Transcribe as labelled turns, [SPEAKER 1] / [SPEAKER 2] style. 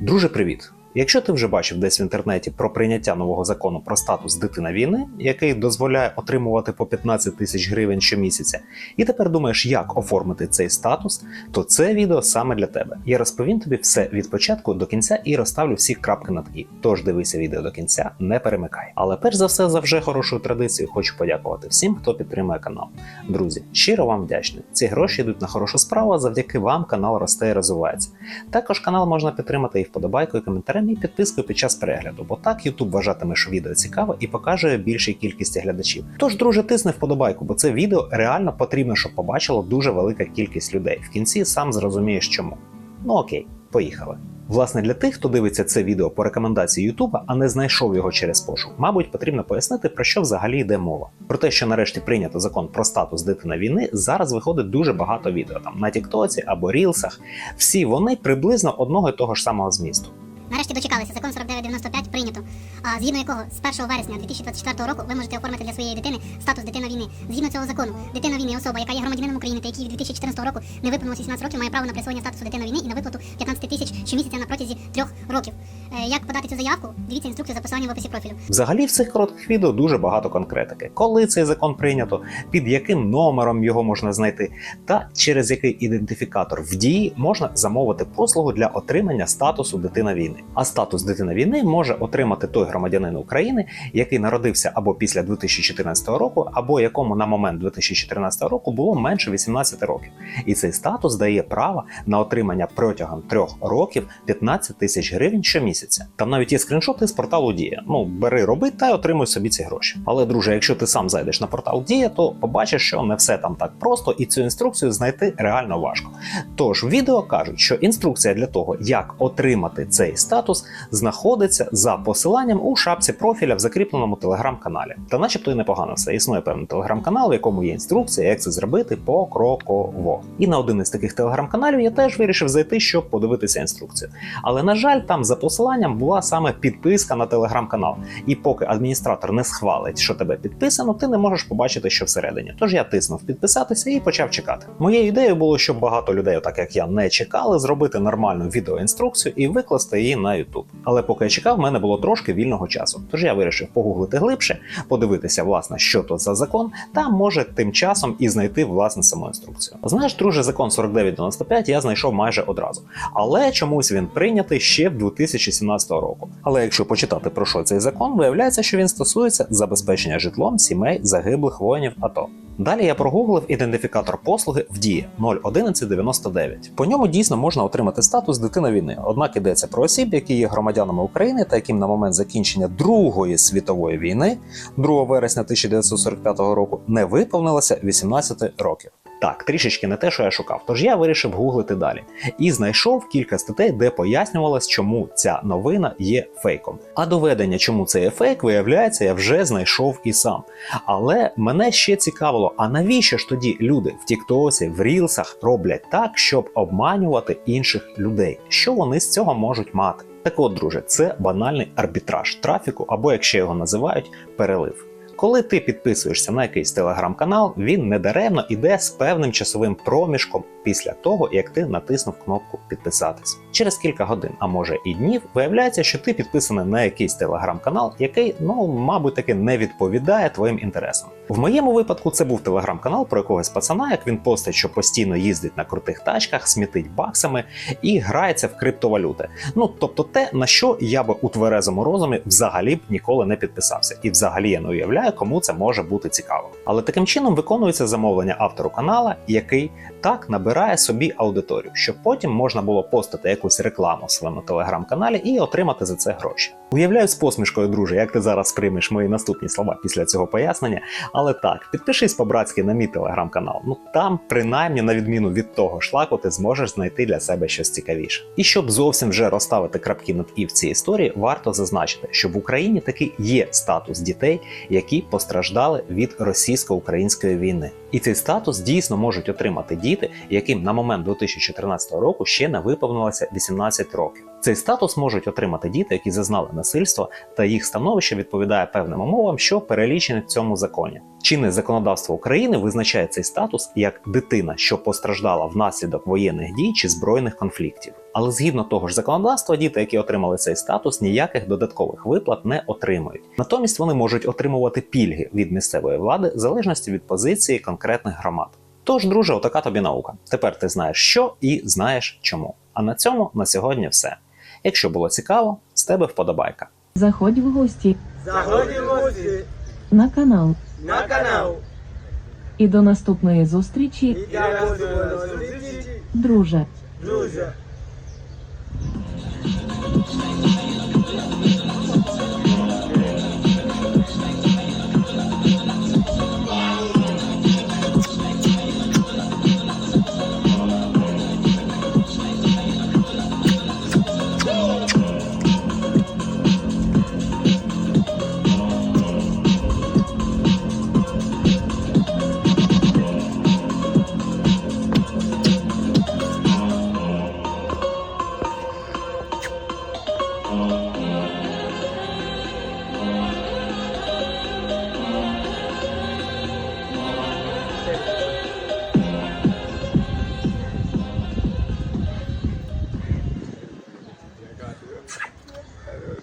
[SPEAKER 1] Друже, привіт! Якщо ти вже бачив десь в інтернеті про прийняття нового закону про статус дитина війни, який дозволяє отримувати по 15 тисяч гривень щомісяця, і тепер думаєш, як оформити цей статус, то це відео саме для тебе. Я розповім тобі все від початку до кінця і розставлю всі крапки над «і». Тож дивися відео до кінця, не перемикай. Але перш за все, за вже хорошою традицією, хочу подякувати всім, хто підтримує канал. Друзі, щиро вам вдячний. Ці гроші йдуть на хорошу справу, завдяки вам канал росте і розвивається. Також канал можна підтримати і вподобайкою, і коментарем, і підпискою під час перегляду, бо так YouTube вважатиме, що відео цікаве і покаже більшій кількості глядачів. Тож, друже, тисни вподобайку, бо це відео реально потрібно, щоб побачило дуже велика кількість людей. В кінці сам зрозумієш чому. Ну окей, поїхали. Власне, для тих, хто дивиться це відео по рекомендації Ютуба, а не знайшов його через пошук, мабуть, потрібно пояснити, про що взагалі йде мова. Про те, що нарешті прийнято закон про статус дитина війни, зараз виходить дуже багато відео там на Тіктоці або Рілсах. Всі вони приблизно одного і того ж самого змісту.
[SPEAKER 2] Нарешті дочекалися. Закон 4995 прийнято. А згідно якого з 1 вересня 2024 року ви можете оформити для своєї дитини статус дитина війни. Згідно цього закону, дитина війни особа, яка є громадянином України та якій від 2014 року не виповнилося 18 років, має право на присвоєння статусу дитина війни і на виплату 15 тисяч щомісяця на протязі трьох років. Е, Як подати цю заявку? Дивіться інструкцію за в описі профілю.
[SPEAKER 1] Взагалі, в цих коротких відео дуже багато конкретики, коли цей закон прийнято, під яким номером його можна знайти, та через який ідентифікатор в дії можна замовити послугу для отримання статусу дитина війни. А статус дитина війни може отримати той громадянин України, який народився або після 2014 року, або якому на момент 2014 року було менше 18 років. І цей статус дає право на отримання протягом трьох років 15 тисяч гривень щомісяця. Там навіть є скріншоти з порталу Дія. Ну бери, роби та отримуй собі ці гроші. Але, друже, якщо ти сам зайдеш на портал Дія, то побачиш, що не все там так просто, і цю інструкцію знайти реально важко. Тож в відео кажуть, що інструкція для того, як отримати цей статус, знаходиться за посиланням у шапці профіля в закріпленому телеграм-каналі. Та начебто і непогано все. Існує певний телеграм-канал, в якому є інструкція, як це зробити покроково. І на один із таких телеграм-каналів я теж вирішив зайти, щоб подивитися інструкцію. Але на жаль, там за посиланням була саме підписка на телеграм-канал. І поки адміністратор не схвалить, що тебе підписано, ти не можеш побачити, що всередині. Тож я тиснув підписатися і почав чекати. Моєю ідеєю було, щоб багато людей, так як я, не чекали, зробити нормальну відеоінструкцію і викласти її на YouTube. Але поки я чекав, в мене було трошки вільного часу. Тож я вирішив погуглити глибше, подивитися, власне, що то за закон, та може тим часом і знайти власне саму інструкцію. Знаєш, друже, закон 4995 я знайшов майже одразу, але чомусь він прийнятий ще в 2017 року. Але якщо почитати про що цей закон, виявляється, що він стосується забезпечення житлом сімей загиблих воїнів АТО. Далі я прогуглив ідентифікатор послуги в дії 01199. По ньому дійсно можна отримати статус дитина війни. Однак йдеться про осіб, які є громадянами України та яким на момент закінчення Другої світової війни, 2 вересня 1945 року, не виповнилося 18 років. Так, трішечки не те, що я шукав. Тож я вирішив гуглити далі і знайшов кілька статей, де пояснювалось, чому ця новина є фейком. А доведення, чому це є фейк, виявляється, я вже знайшов і сам. Але мене ще цікавило, а навіщо ж тоді люди в Тіктосі, в Рілсах роблять так, щоб обманювати інших людей? Що вони з цього можуть мати? Так от, друже, це банальний арбітраж трафіку, або як ще його називають, перелив. Коли ти підписуєшся на якийсь телеграм-канал, він недаремно іде з певним часовим проміжком після того, як ти натиснув кнопку підписатись. Через кілька годин, а може і днів, виявляється, що ти підписаний на якийсь телеграм-канал, який, ну, мабуть, таки не відповідає твоїм інтересам. В моєму випадку це був телеграм-канал про якогось пацана, як він постить, що постійно їздить на крутих тачках, смітить баксами і грається в криптовалюти. Ну тобто те, на що я би у тверезому розумі взагалі б ніколи не підписався, і взагалі я не уявляю, кому це може бути цікаво. Але таким чином виконується замовлення автору канала, який так набирає собі аудиторію, щоб потім можна було постати якусь рекламу в своєму телеграм-каналі і отримати за це гроші. Уявляю з посмішкою, друже, як ти зараз приймеш мої наступні слова після цього пояснення. Але так, підпишись по-братськи на мій телеграм-канал. Ну там, принаймні, на відміну від того шлаку, ти зможеш знайти для себе щось цікавіше. І щоб зовсім вже розставити крапки над і в цій історії, варто зазначити, що в Україні таки є статус дітей, які постраждали від російсько-української війни. І цей статус дійсно можуть отримати діти, яким на момент 2014 року ще не виповнилося 18 років. Цей статус можуть отримати діти, які зазнали насильства, та їх становище відповідає певним умовам, що перелічені в цьому законі. Чинне законодавство України визначає цей статус як дитина, що постраждала внаслідок воєнних дій чи збройних конфліктів. Але згідно того ж законодавства, діти, які отримали цей статус, ніяких додаткових виплат не отримують. Натомість вони можуть отримувати пільги від місцевої влади в залежності від позиції конкретних громад. Тож, друже, отака тобі наука. Тепер ти знаєш, що і знаєш чому. А на цьому на сьогодні все. Якщо було цікаво, з тебе вподобайка.
[SPEAKER 3] Заходь в гості
[SPEAKER 4] Заходи в гості
[SPEAKER 3] на канал.
[SPEAKER 4] на канал.
[SPEAKER 3] І до наступної зустрічі,
[SPEAKER 4] І дякую за зустрічі,
[SPEAKER 3] друже.
[SPEAKER 4] друже.